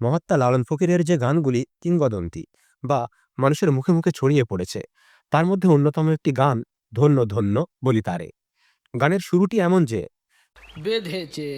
মহাত্মা লালন ফকিরের যে গানগুলি কিংবদন্তি বা মানুষের মুখে মুখে ছড়িয়ে পড়েছে তার মধ্যে অন্যতম একটি গান ধন্য ধন্য বলি তারে। গানের শুরুটি এমন যে বেঁধেছে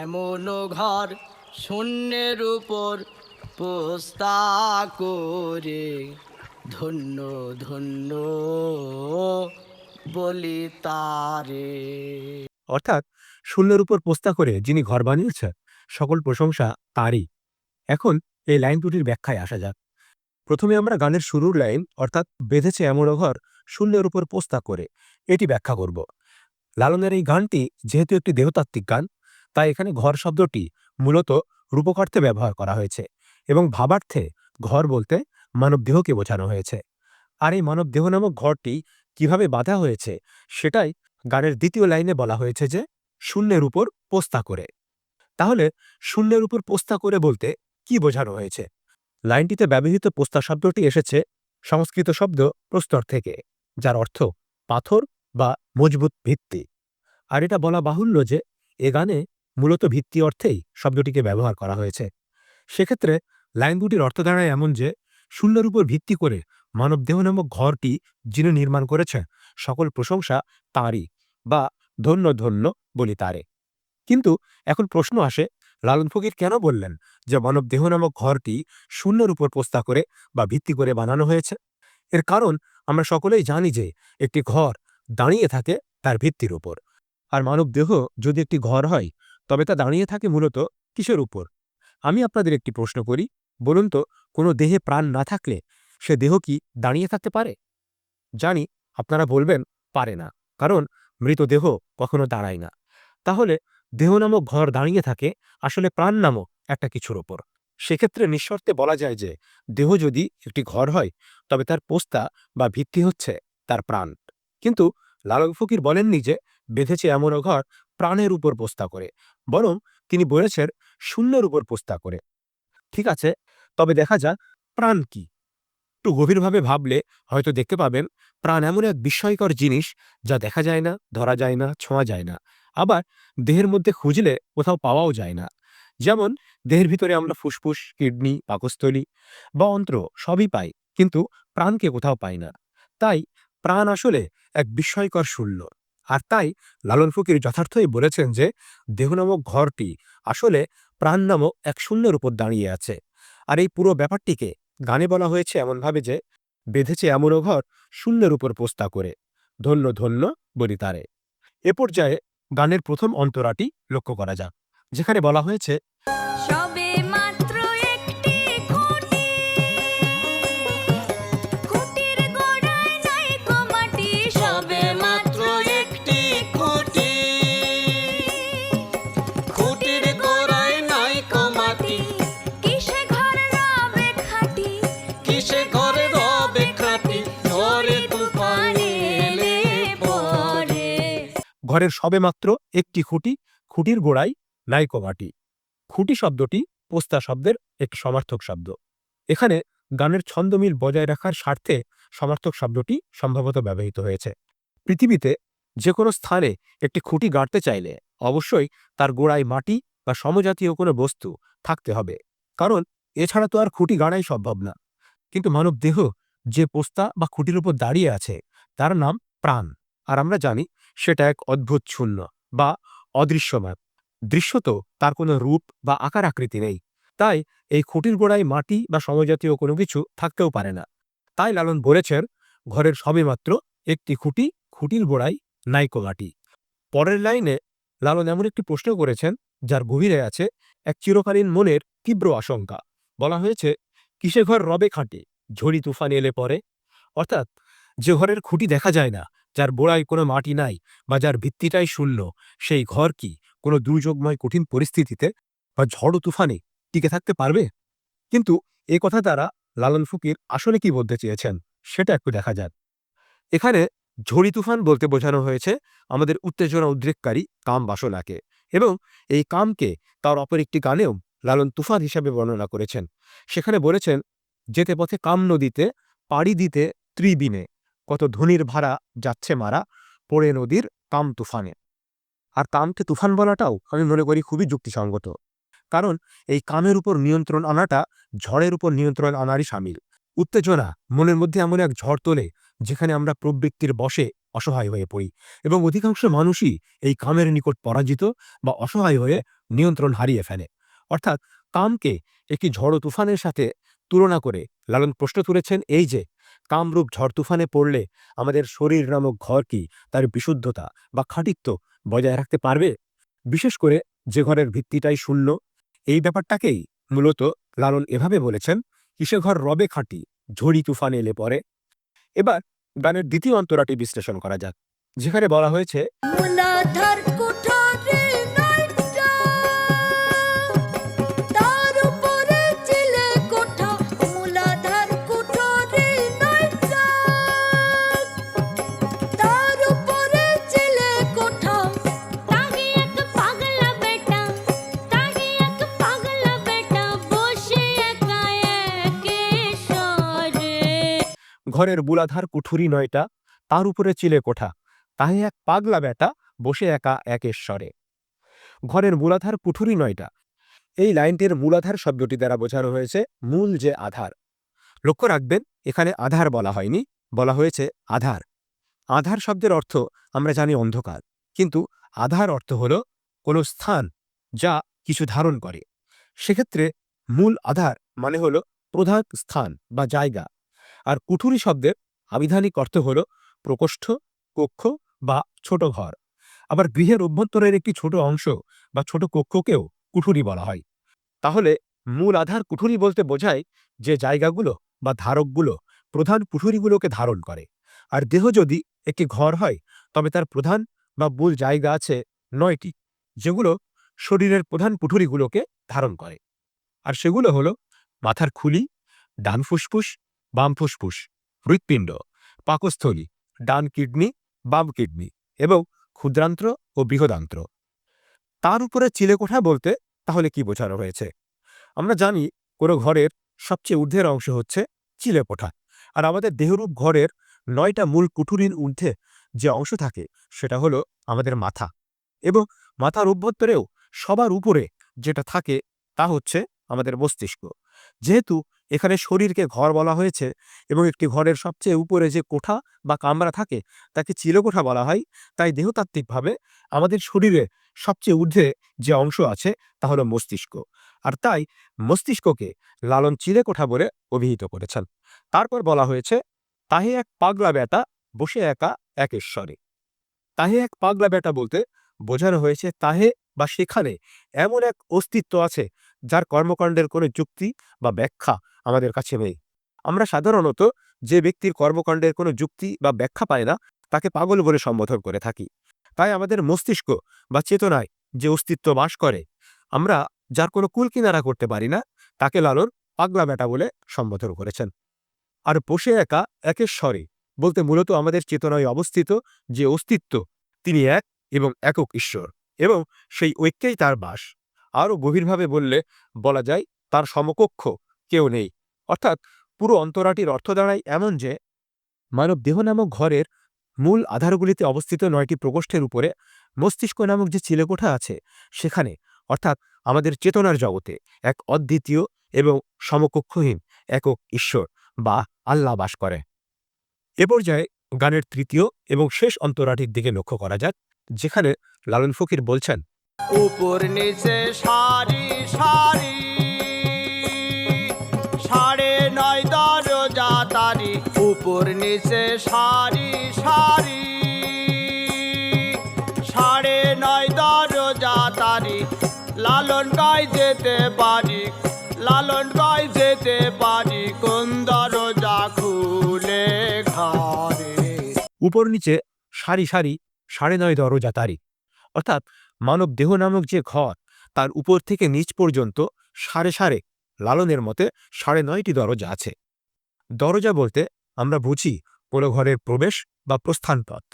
এমন ঘর শূন্যের উপর পোস্তা করে ধন্য ধন্য বলি তারে। অর্থাৎ শূন্যের উপর পোস্তা করে যিনি ঘর বানিয়েছে সকল প্রশংসা তারই। এখন এই লাইন দুটির ব্যাখ্যায় আসা যাক। প্রথমে আমরা গানের শুরুর লাইন, অর্থাৎ বেঁধেছে এমন ঘর শূন্যের উপর পোস্তা করে, এটি ব্যাখ্যা করব। লালনের এই গানটি যেহেতু একটি দেহতাত্ত্বিক গান, তাই এখানে ঘর শব্দটি মূলত রূপকার্থে ব্যবহার করা হয়েছে এবং ভাবার্থে ঘর বলতে মানবদেহকে বোঝানো হয়েছে। আর এই মানবদেহ নামক ঘরটি কীভাবে বাঁধা হয়েছে সেটাই গানের দ্বিতীয় লাইনে বলা হয়েছে যে, শূন্যের উপর পোস্তা করে। তাহলে শূন্যের উপর পোস্তা করে বলতে কি বোঝানো হয়েছে? লাইনটিতে ব্যবহৃত পোস্তা শব্দটি এসেছে সংস্কৃত শব্দ প্রস্তর থেকে, যার অর্থ পাথর বা মজবুত ভিত্তি। আর এটা বলা বাহুল্য যে এ গানে মূলত ভিত্তি অর্থেই শব্দটিকে ব্যবহার করা হয়েছে। সেক্ষেত্রে লাইন দুটির অর্থ দাঁড়ায় এমন যে শূন্যের উপর ভিত্তি করে মানবদেহ নামক ঘরটি যিনি নির্মাণ করেছেন সকল প্রশংসা তাঁরই বা ধন্য ধন্য বলি তারে। কিন্তু এখন প্রশ্ন আসে লালন ফকির কেন বললেন যে মানবদেহ নামক ঘরটি শূন্যের উপর পোস্তা করে বা ভিত্তি করে বানানো হয়েছে? এর কারণ আমরা সকলেই জানি যে একটি ঘর দাঁড়িয়ে থাকে তার ভিত্তির উপর। আর মানবদেহ যদি একটি ঘর হয়, তবে তা দাঁড়িয়ে থাকে মূলত কিসের উপর? আমি আপনাদের একটি প্রশ্ন করি, বলুন তো কোনো দেহে প্রাণ না থাকলে সে দেহ কি দাঁড়িয়ে থাকতে পারে? জানি আপনারা বলবেন পারে না, কারণ মৃতদেহ কখনো দাঁড়ায় না। তাহলে দেহ নামক ঘর দাঁড়িয়ে থাকে আসলে প্রাণ নামক একটা কিছুর ওপর। সেক্ষেত্রে নিঃশর্তে বলা যায় যে, দেহ যদি একটি ঘর হয়, তবে তার পোস্তা বা ভিত্তি হচ্ছে তার প্রাণ। কিন্তু লালক ফকির বলেননি যে, বেঁধেছে এমনও ঘর প্রাণের উপর পোস্তা করে, বরং তিনি বলেছেন শূন্যের উপর পোস্তা করে। ঠিক আছে, তবে দেখা যাক প্রাণ কি। একটু গভীরভাবে ভাবলে হয়তো দেখতে পাবেন, প্রাণ এমন এক বিস্ময়কর জিনিস যা দেখা যায় না, ধরা যায় না, ছোঁয়া যায় না। আবার দেহের মধ্যে খুঁজলে কোথাও পাওয়াও যায় না। যেমন দেহের ভিতরে আমরা ফুসফুস, কিডনি, পাকস্থলী বা অন্ত্র সবই পাই, কিন্তু প্রাণকে কোথাও পাই না। তাই প্রাণ আসলে এক বিস্ময়কর শূন্য। আর তাই লালন ফকির যথার্থই বলেছেন যে, দেহ নামক ঘরটি আসলে প্রাণ নামক এক শূন্যের উপর দাঁড়িয়ে আছে। আর এই পুরো ব্যাপারটিকে গানে বলা হয়েছে এমনভাবে যে, বেঁধেছে এমনও ঘর শূন্যের উপর পোস্তা করে। ধন্য ধন্য বলি তারে। এ পর্যায়ে গানের প্রথম অন্তরাটি লক্ষ্য করা যাক যেখানে বলা হয়েছে ঘরের সবেমাত্র একটি খুঁটি, খুঁটির গোড়ায় নাইকো মাটি খুঁটি শব্দটি পোস্তা শব্দের একটি সমার্থক শব্দ। এখানে গানের ছন্দমিল বজায় রাখার স্বার্থে সমার্থক শব্দটি সম্ভবত ব্যবহৃত হয়েছে। পৃথিবীতে যে কোনো স্থানে একটি খুঁটি গাড়তে চাইলে অবশ্যই তার গোড়ায় মাটি বা সমজাতীয় কোনো বস্তু থাকতে হবে। কারণ এছাড়া তো আর খুঁটি গাড়াই সম্ভব না। কিন্তু মানব দেহ যে পোস্তা বা খুঁটির উপর দাঁড়িয়ে আছে, তার নাম প্রাণ। আর আমরা জানি সেটা এক অদ্ভুত শূন্য বা অদৃশ্যমান। দৃশ্যত তার কোনো রূপ বা আকার আকৃতি নেই। তাই এই খুঁটির গোড়ায় মাটি বা সমজাতীয় কোনো কিছু থাকতেও পারে না। তাই লালন বলেছেন, ঘরের সবেমাত্র একটি খুঁটি খুঁটির গোড়ায় নাইকো মাটি। পরের লাইনে লালন এমন একটি প্রশ্ন করেছেন, যার গভীরে আছে এক চিরকালীন মনের তীব্র আশঙ্কা। বলা হয়েছে কিসে ঘর রবে খাটে? ঝড়ি তুফান এলে পরে? অর্থাৎ যে ঘরের খুঁটি দেখা যায় না যার বোড়ায় কোনো মাটি নাই বা যার ভিত্তিটাই শূন্য, সেই ঘর কি কোনো দুর্যোগময় কঠিন পরিস্থিতিতে বা ঝড় তুফানে টিকে থাকতে পারবে? কিন্তু এ কথা দ্বারা লালন ফকির আসলে কি বলতে চেয়েছেন সেটা একটু দেখা যাক। এখানে ঝড়ি তুফান বলতে বোঝানো হয়েছে আমাদের উত্তেজনা উদ্রেককারী কাম বাসনাকে এবং এই কামকে তার অপর একটি গানেও লালন তুফান হিসাবে বর্ণনা করেছেন। সেখানে বলেছেন, যেতে পথে কাম নদীতে, পাড়ি দিতে ত্রিবিনে কত ধনির ভাড়া যাচ্ছে মারা পড়ে নদীর কাম তুফানে। আর কামকে তুফান বলাটাও আমি মনে করি খুবই যুক্তিসঙ্গত। কারণ এই কামের উপর নিয়ন্ত্রণ আনাটা ঝড়ের উপর নিয়ন্ত্রণ আনারই সামিল। উত্তেজনা মনের মধ্যে এমন এক ঝড় তোলে যেখানে আমরা প্রবৃত্তির বশে অসহায় হয়ে পড়ি এবং অধিকাংশ মানুষই এই কামের নিকট পরাজিত বা অসহায় হয়ে নিয়ন্ত্রণ হারিয়ে ফেলে। অর্থাৎ কামকে একটি ঝড় তুফানের সাথে তুলনা করে লালন প্রশ্ন তুলেছেন এই যে কামরূপ ঝড় তুফানে পড়লে আমাদের শরীর নামক ঘর কি তার বিশুদ্ধতা বা খাঁটিত্ব বজায় রাখতে পারবে? বিশেষ করে যে ঘরের ভিত্তিটাই শূন্য। এই ব্যাপারটাকেই মূলত লালন এভাবে বলেছেন, কিসে ঘর রবে খাঁটি, ঝড়ি তুফান এলে পরে। এবার গানের দ্বিতীয় অন্তরাটি বিশ্লেষণ করা যাক। যেখানে বলা হয়েছে ঘরের বুলাধার কুঠুরি নয়টা, তার উপরে চিলে কোঠা তাহে এক পাগলা বেটা বসে একা একেশ্বরে ঘরের মূলাধার কুঠুরি নয়টা, এই লাইনটির মূলাধার শব্দটি দ্বারা বোঝানো হয়েছে মূল যে আধার। লক্ষ্য রাখবেন, এখানে আধার বলা হয়নি, বলা হয়েছে আধার। আধার শব্দের অর্থ আমরা জানি অন্ধকার, কিন্তু আধার অর্থ হল কোনো স্থান যা কিছু ধারণ করে। সেক্ষেত্রে মূল আধার মানে হল প্রধান স্থান বা জায়গা। আর কুঠুরি শব্দের আবিধানিক অর্থ হল প্রকোষ্ঠ, কক্ষ বা ছোট ঘর। আবার গৃহের অভ্যন্তরের একটি ছোট অংশ বা ছোট কক্ষকেও কুঠুরি বলা হয়। তাহলে মূল আধার কুঠুরি বলতে বোঝায় যে জায়গাগুলো বা ধারকগুলো প্রধান কুঠুরিগুলোকে ধারণ করে। আর দেহ যদি একটি ঘর হয়, তবে তার প্রধান বা মূল জায়গা আছে নয়টি, যেগুলো শরীরের প্রধান কুঠুরিগুলোকে ধারণ করে। আর সেগুলো হলো মাথার খুলি, ডান ফুসফুস বাম ফুসফুস, হৃৎপিণ্ড, পাকস্থলী, ডান কিডনি, বাম কিডনি এবং ক্ষুদ্রান্ত্র ও বৃহদান্ত্র। তার উপরে চিলেকোঠা বলতে তাহলে কি বোঝানো হয়েছে? আমরা জানি কোনো ঘরের সবচেয়ে ঊর্ধ্বের অংশ হচ্ছে চিলেকোঠা আর আমাদের দেহরূপ ঘরের নয়টা মূল কুঠুরির ঊর্ধ্বে যে অংশ থাকে সেটা হলো আমাদের মাথা এবং মাথার অভ্যন্তরেও সবার উপরে যেটা থাকে তা হচ্ছে আমাদের মস্তিষ্ক। যেহেতু এখানে শরীরকে ঘর বলা হয়েছে এবং একটি ঘরের সবচেয়ে উপরে যে কোঠা বা কামরা থাকে, তাকে চিরকোঠা বলা হয়। তাই দেহতাত্ত্বিকভাবে আমাদের শরীরে সবচেয়ে ঊর্ধ্বে যে অংশ আছে, তা হলো মস্তিষ্ক। আর তাই মস্তিষ্ককে লালন চিলেকোঠা বলে অভিহিত করেছেন। তারপর বলা হয়েছে, তাহে এক পাগলা বেটা বসে একা একেশ্বরে তাহে এক পাগলা বেটা বলতে বোঝানো হয়েছে, তাহে বা সেখানে এমন এক অস্তিত্ব আছে যার কর্মকাণ্ডের কোনো যুক্তি বা ব্যাখ্যা আমাদের কাছে নেই। আমরা সাধারণত যে ব্যক্তির কর্মকাণ্ডের কোনো যুক্তি বা ব্যাখ্যা পায় না, তাকে পাগল বলে সম্বোধন করে থাকি। তাই আমাদের মস্তিষ্ক বা চেতনায় যে অস্তিত্ব বাস করে, আমরা যার কোনো কুল কিনারা করতে পারি না, তাকে লালন পাগলা বেটা বলে সম্বোধন করেছেন। আর বসে একা একের স্বরে বলতে মূলত আমাদের চেতনায় অবস্থিত যে অস্তিত্ব, তিনি এক এবং একক ঈশ্বর এবং সেই ঐক্যেই তার বাস। আরও গভীরভাবে বললে, বলা যায় তার সমকক্ষ, কেউ নেই। অর্থাৎ পুরো অন্তরাটির অর্থ দাঁড়ায় এমন যে মানব দেহ নামক ঘরের মূল আধারগুলিতে অবস্থিত নয়টি প্রকোষ্ঠের উপরে মস্তিষ্ক নামক যে চিলেকোঠা আছে, সেখানে, অর্থাৎ আমাদের চেতনার জগতে, এক অদ্বিতীয় এবং সমকক্ষহীন একক ঈশ্বর বা আল্লাহ বাস করে। এ পর্যায়ে গানের তৃতীয় এবং শেষ অন্তরাটির দিকে লক্ষ্য করা যাক, যেখানে লালন ফকির বলছেন উপর নিচে সারি সারি। সাড়ে নয় দরজা তারি, উপর নিচে সারি সারি। সাড়ে নয় দরজা তারি, লালন গাই যেতে পারি, লালন গাই যেতে পারি, কোন দরজা খুলে ঘরে? উপর নিচে সারি সারি, সাড়ে নয় দরজা তারি। অর্থাৎ মানব দেহ নামক যে ঘর, তার উপর থেকে নিচ পর্যন্ত সাড়ে সাড়ে, লালনের মতে সাড়ে নয়টি দরজা আছে। দরজা বলতে আমরা বুঝি কোনো ঘরের প্রবেশ বা প্রস্থান পথ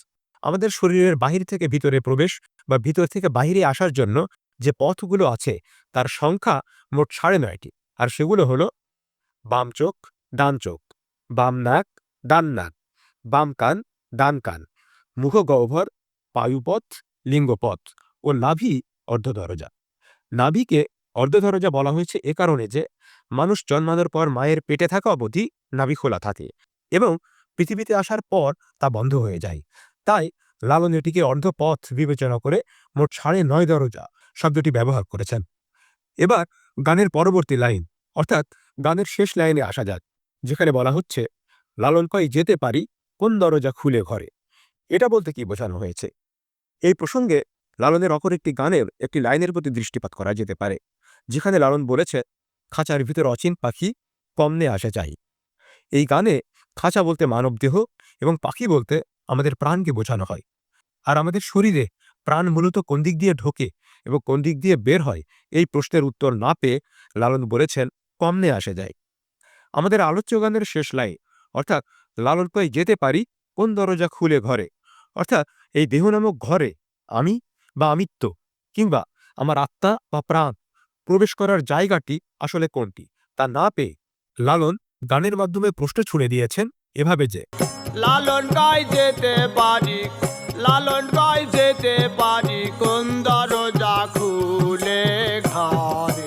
আমাদের শরীরের বাহির থেকে ভিতরে প্রবেশ বা ভিতর থেকে বাহিরে আসার জন্য যে পথগুলো আছে, তার সংখ্যা মোট সাড়ে নয়টি, আর সেগুলো হলো বাম চোখ, ডান চোখ, বাম নাক, ডান নাক, বাম কান, ডান কান, মুখগহ্বর, পায়ুপথ, লিঙ্গপথ। ও নাভি অর্ধ দরজা নাভিকে অর্ধ দরজা বলা হয়েছে এ কারণে যে, মানুষ জন্মানোর পর মায়ের পেটে থাকা অবধি নাভি খোলা থাকে এবং পৃথিবীতে আসার পর তা বন্ধ হয়ে যায়। তাই লালন এটিকে অর্ধপথ বিবেচনা করে মোট সাড়ে নয় দরজা শব্দটি ব্যবহার করেছেন। এবার গানের পরবর্তী লাইন, অর্থাৎ গানের শেষ লাইনে আসা যাক, যেখানে বলা হচ্ছে, লালন কয় যেতে পারি, কোন দরজা খুলে ঘরে? এটা বলতে কি বোঝানো হয়েছে? এই প্রসঙ্গে লালনের অপর একটি গানের একটি লাইনের প্রতি দৃষ্টিপাত করা যেতে পারে, যেখানে লালন বলেছে, খাঁচার ভিতর অচিন পাখি কমনে আসা চাই। এই গানে খাঁচা বলতে মানবদেহ এবং পাখি বলতে আমাদের প্রাণকে বোঝানো হয়। আর আমাদের শরীরে প্রাণ মূলত কোন দিক দিয়ে ঢোকে এবং কোন দিক দিয়ে বের হয়, এই প্রশ্নের উত্তর না পেয়ে লালন বলেছেন কমনে আসে যায় আমাদের আলোচ্য গানের শেষ লাইন, অর্থাৎ, লালন কয় যেতে পারি, কোন দরজা খুলে ঘরে? অর্থাৎ, এই দেহ নামক ঘরে আমি বা আমিত্ব কিংবা আমার আত্মা বা প্রাণ প্রবেশ করার জায়গাটি আসলে কোনটি? তা না পেয়ে লালন গানের মাধ্যমে প্রশ্ন ছুড়ে দিয়েছেন এভাবে যে, লালন গাই যেতে পারি, লালন গাই যেতে পারি, কোন দরজা খুলে ঘর?